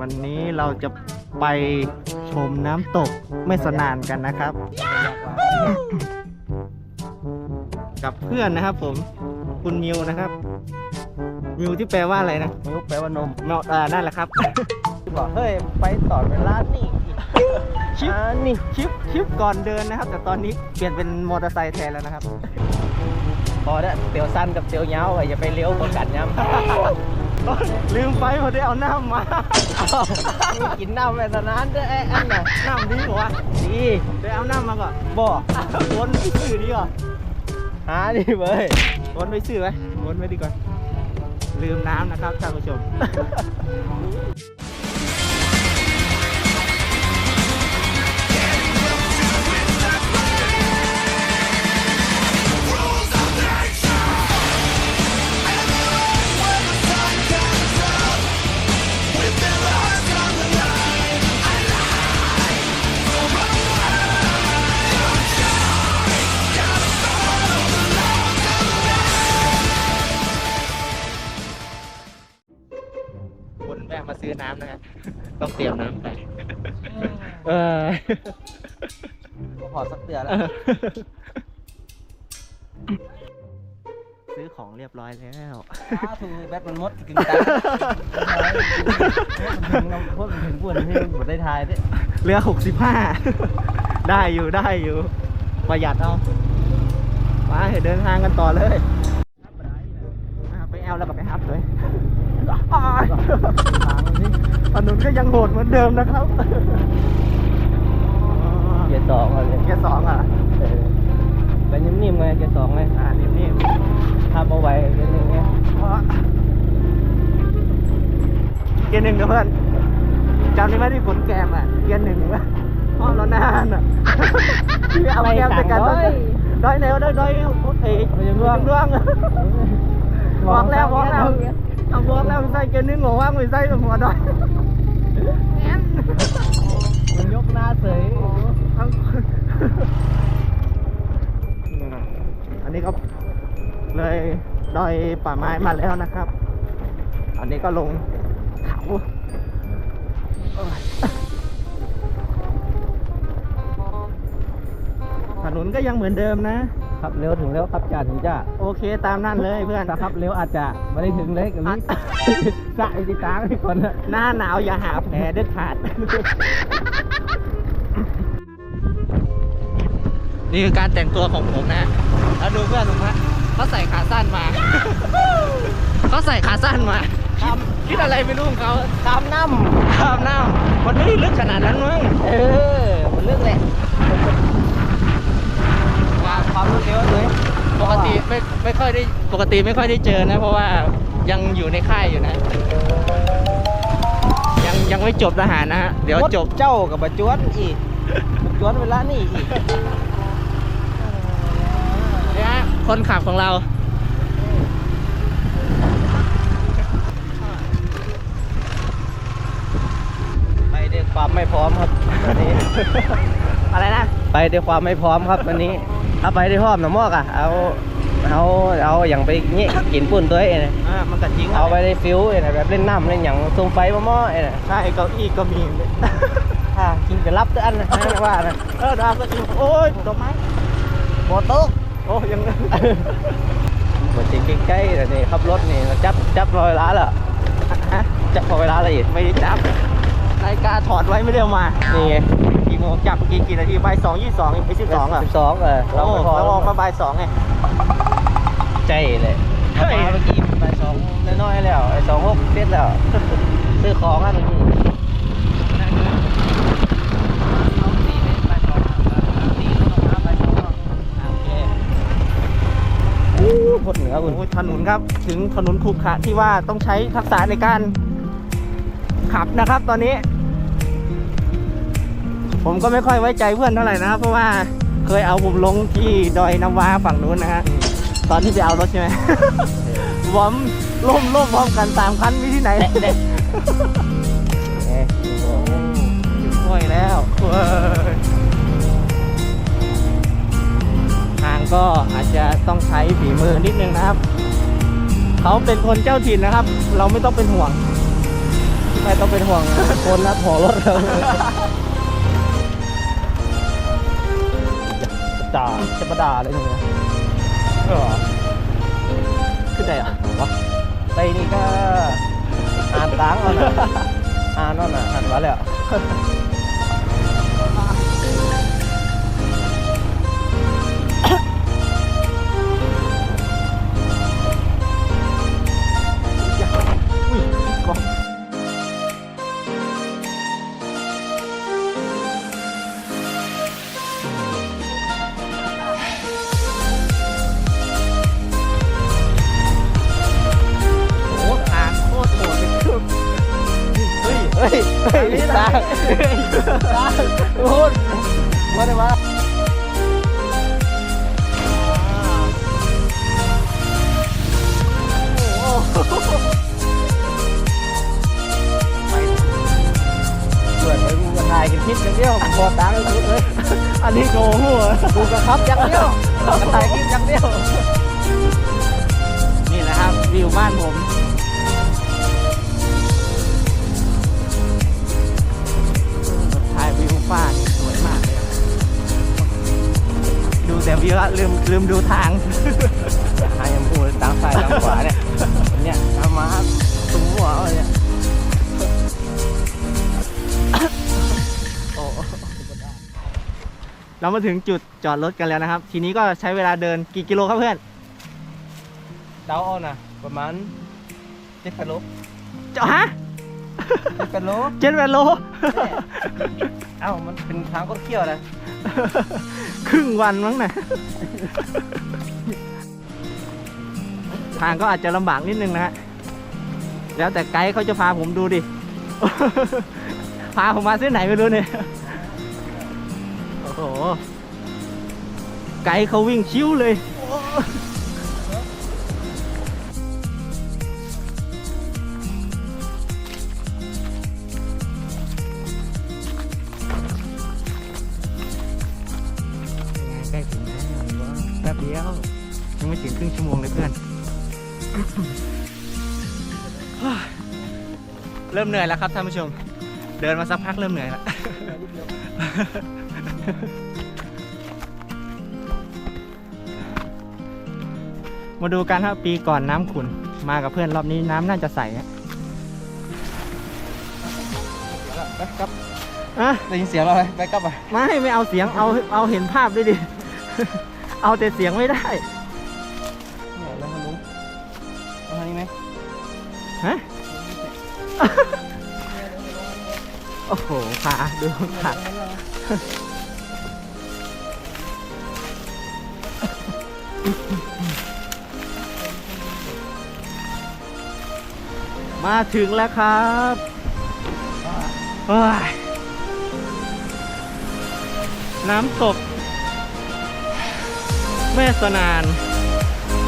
วันนี้เราจะไปชมน้ำตกไม่สนานกันนะครับ กับเพื่อนนะครับผมคุณมิวนะครับ มิวที่แปลว่าอะไรนะมิวแปลว่านมเนาะอ่านั่นแหละครับ บอกเฮ้ยไปต่อเวลานี่คลิปอ่านี่คลิปคลิปก่อนเดินนะครับ แต่ตอนนี้เปลี่ยนเป็นมอเตอร์ไซค์แทนแล้วนะครับ พอแล้วเตียวสั้นกับเตียวเงาอะอย่าไปเลี้ยวคนกันย้ำ ลืมไปพอได้เอาน้ำมานี่กินน้ำไปตอนนั้นเด้อไอ้อันน่ะน้ำดีกว่าดีได้เอาน้ำมาก่อนบ่วนไปซื้อดีกว่าหาดิเว้ยวนไปซื้อไหมวนไปดีกว่าลืมน้ำนะครับท่านผู้ชม เตรียมน้ำไปเออพอสักเตือนแล้ว ซื้อของเรียบร้อยแล้วถ้าถูกแบตมันหมดถึงตาถึงน้ำพ่นถึงปุ่นที่หมดได้ทายด้วยเหลือหกสิบห้าได้อยู่ได้อยู่ ประหยัดเอาไปเดินทางกันต่อเลยอะไปแอลแล้วก็ไปฮับเลยอ้าย ถนนก็ยังโหดเหมือนเดิมนะครับเกียร์สองอะไรแค่สองอะเออไปนิ่มๆไงเกียร์สองไงอ่านี่นี่ทำเอาไว้เกียร์หนึ่งไงเกียร์หนึ่งเดี๋ยวเพื่อนจำได้ไหมที่ขนแกมอะเกียร์หนึ่งวะพ่อเรานานอะที่เอาแกมแต่กันต้นด้อยแนวด้อยด้อยโอ้ยยังร่วงร่วงบอกแล้วบอกแล้ว เอาบอกแล้วใส่เกียร์หนึ่งหัวว่างไม่ใส่หัวด้อยแอนมันยกหน้าเสยทั้งอันนี้ก็เลยดอยป่าไม้มาแล้วนะครับ อันนี้ก็ลงเขาถนนก็ยังเหมือนเดิมนะ ขับเร็วถึงแล้วขับจ่าถึงจ้าโอเคตามนั่นเลยเพื่อนถ้าขับเร็วอาจจะไม่ได้ถึงเลยกับนี้สะไอ้ที่ตางให้คนนะหน้าหนาวอย่าหาแผลเด็ดขาดนี่คือการแต่งตัวของผมนะ แล้วดูเพื่อนผมฮะเขาใส่ขาสั้นมา เขาใส่ขาสั้นมา คิดคิดอะไรไม่รู้ของเขาตามน้ข้ามน้ำมันไม่ได้ลึกขนาดนั้นมั้งำเออ มันเรื่องแหละ ความความรวดเร็วเลยปกติไม่ไม่ค่อยได้ปกติไม่ค่อยได้เจอนะ เพราะว่ายังอยู่ในค่ายอยู่นะ ยังยังไม่จบทหารนะฮะเดี๋ยวจบเจ้ากับบะจวนอีกบะจวนเวลานี่อีกเนี่ยฮะคนขับของเราไปด้วยความไม่พร้อมครับวันนี้ อะไรนะ ไปด้วยความไม่พร้อมครับวันนี้ ถ้าไปด้วยพร้อมนะมอกอะเอาเอาเอาอย่างไปเงี้ยกินปุ่นตัวเองนะอ่ามันก็จริงเอาไปในฟิวเองนะแบบเล่นน้ำเล่นอย่างซูมไฟมาหม้อเองนะใช่เก้าอี้ก็มีถ้ากินไปรับตัวอันนะนั่นว่านะเออดาวก็จริงโอ้ยดอกไม้โมโต๊ะโอ้ยังหมดจริงใกล้ๆแต่นี่ขับรถนี่จับจับรอยล้าแล้วฮะจับพอเวลาอะไรอีกไม่ได้จับนาฬิกาถอดไว้ไม่ได้เอามานี่ไงกี่ โมงจับกี่กี่นาทีบ่ายสองยี่สิบสองไปสิบสองอะสิบสองเออโอ้ไม่พอเราออกมาบ่ายสองไงใจเลยเฮ้ยเอามาเมื่อกี้ไปสองน้อยๆแล้วไอ้สองหกเสร็จแล้วซื้อของอะเมื่อกี้พดเหนือคุณโอ้ยถนนครับ ถึงถนนขรุขระที่ว่าต้องใช้ทักษะในการขับนะครับตอนนี้ ผมก็ไม่ค่อยไว้ใจเพื่อนเท่าไหร่นะครับเพราะว่าเคยเอาผมลงที่ดอยน้ำว้าฝั่งนู้นนะฮะตอนที่ไปเอารถใช่ไหมวอมล่มล่มพร้อมกันสามคันมีที่ไหนเด็ดเอ๊ะอยู่กล้วยแล้วเว้ยทางก็อาจจะต้องใช้ฝีมือนิดนึงนะครับ เขาเป็นคนเจ้าถิ่นนะครับ เราไม่ต้องเป็นห่วงแต่ก็เป็นห่วงคนนะห่วงรถครับ ด่าจะมาด่าอะไรเนี่ยเออขึ้นได้เหรอะวะไปนี่ก็อ่านตังเอานะอ่านนั่นน่ะอ่านมาแล้ว ตาตาพูดมาได้มาเหมือนกูกระทายกันคิดอย่างเดียวพอตังค์กูเลยอันนี้โกหัวกูกระครับอย่างเดียวกระทายคิดอย่างเดียว นี่แหละครับวิวบ้านผม ถ่ายวิวฟ้านี่สวยมากเลยอะดูแต่วิวอะลืมลืมดูทางหายังพูดตามซ้ายตามขวาเนี่ยเนี่ยทำมาตุ้มหัวเอาเนี่ยโอ้เรามาถึงจุดจอดรถกันแล้วนะครับ ทีนี้ก็ใช้เวลาเดินกี่กิโลครับเพื่อนเดาเอานะประมาณเจ็ดกิโลจอฮะ เจ็ดกิโลเจ็ดแปดโล เอ้ามันเป็นทางก็เที่ยวนะครึ่งวันมั้งนะทางก็อาจจะลำบากนิดนึงนะฮะ แล้วแต่ไกด์เขาจะพาผมดูดิ พาผมมาเส้นไหนไม่รู้เนี่ย โอ้โห ไกด์เขาวิ่งชิวเลย รึ่งชั่วโมงเลยเพื่อน เริ่มเหนื่อยแล้วครับท่านผู้ชม เดินมาสักพักเริ่มเหนื่อยแล้วมาดูกันครับปีก่อนน้ำขุนมากับเพื่อนรอบนี้น้ำน่าจะใสอะไปกลับอะได้ยินเสียงเราไหมไปกลับไปไม่ไม่เอาเสียงเอาเอาเห็นภาพด้วยดิ เอาแต่เสียงไม่ได้ โอ้โหขาดูขามาถึงแล้วครับน้ำตก แม่สนาน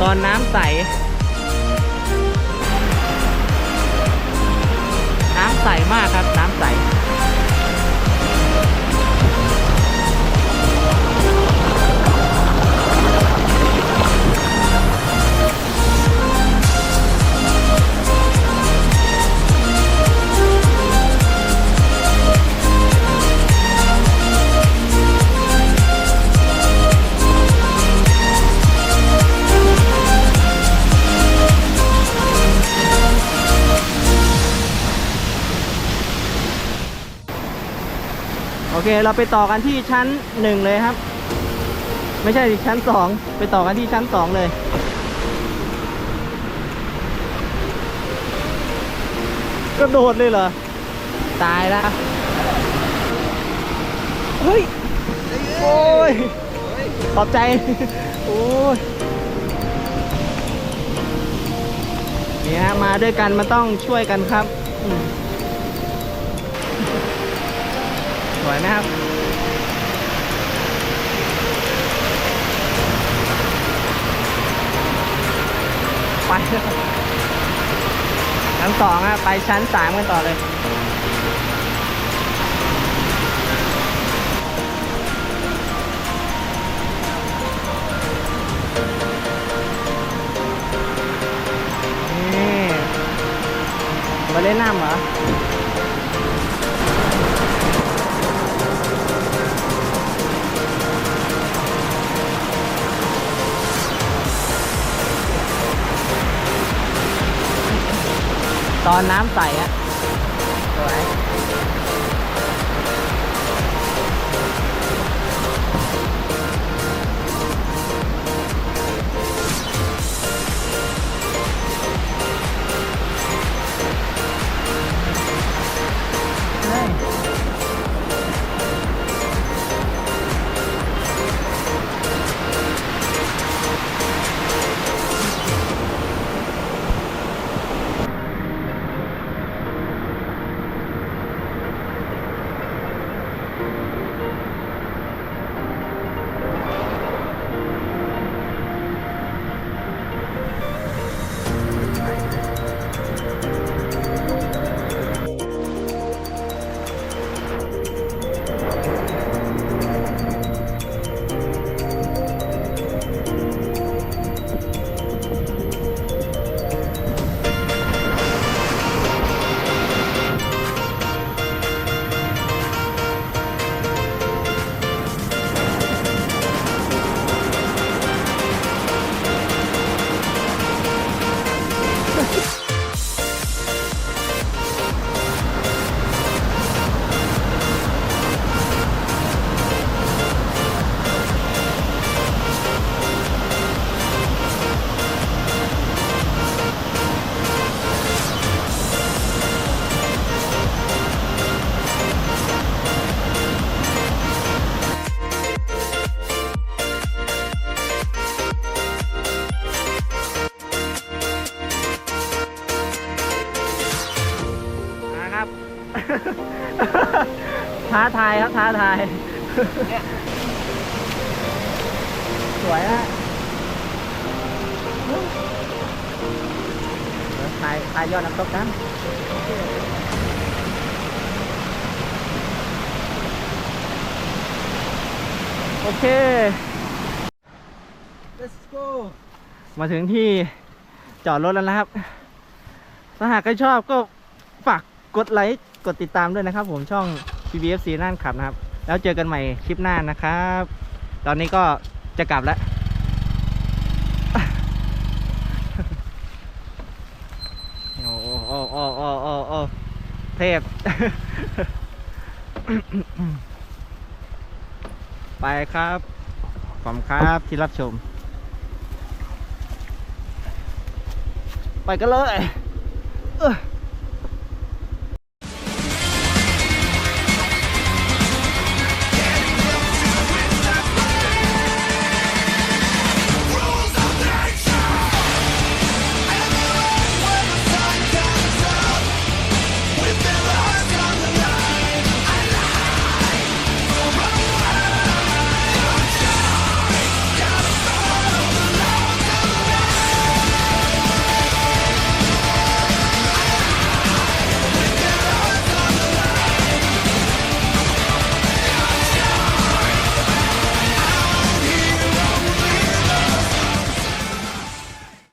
ตอนน้ำใส ใสมากครับ น้ำใส เคเราไปต่อกันที่ชั้นหนึ่งเลยครับ ไม่ใช่ชั้นสองไปต่อกันที่ชั้นสองเลยกระโดดเลยเหรอ ตายแล้ว เฮ้ย โอ้ย ขอบใจ โอ้ยเนี่ยมาด้วยกันมันต้องช่วยกันครับ วยไหมครับ ไปชั้นสองอะไปชั้นสามกันต่อเลยนี่มาเล่นน้ำเหรอ ตอนน้ำใสอะ ท้าทายครับท้าทาย สวยอะเดี๋ยวถ่ายถ่ายยอดน้ำตกกันโอเค let's go มาถึงที่จอดรถแล้วนะครับ ถ้าหากใครชอบก็ฝา กดไลค์กดติดตามด้วยนะครับ ผมช่อง PBFC น่านขับนะครับ แล้วเจอกันใหม่คลิปหน้านะครับ ตอนนี้ก็จะกลับแล้วโอ้โอ้โอ้โอ้โอ้โอ้เทพ ไปครับขอบคุณครับที่รับชม ไปกันเลยเออ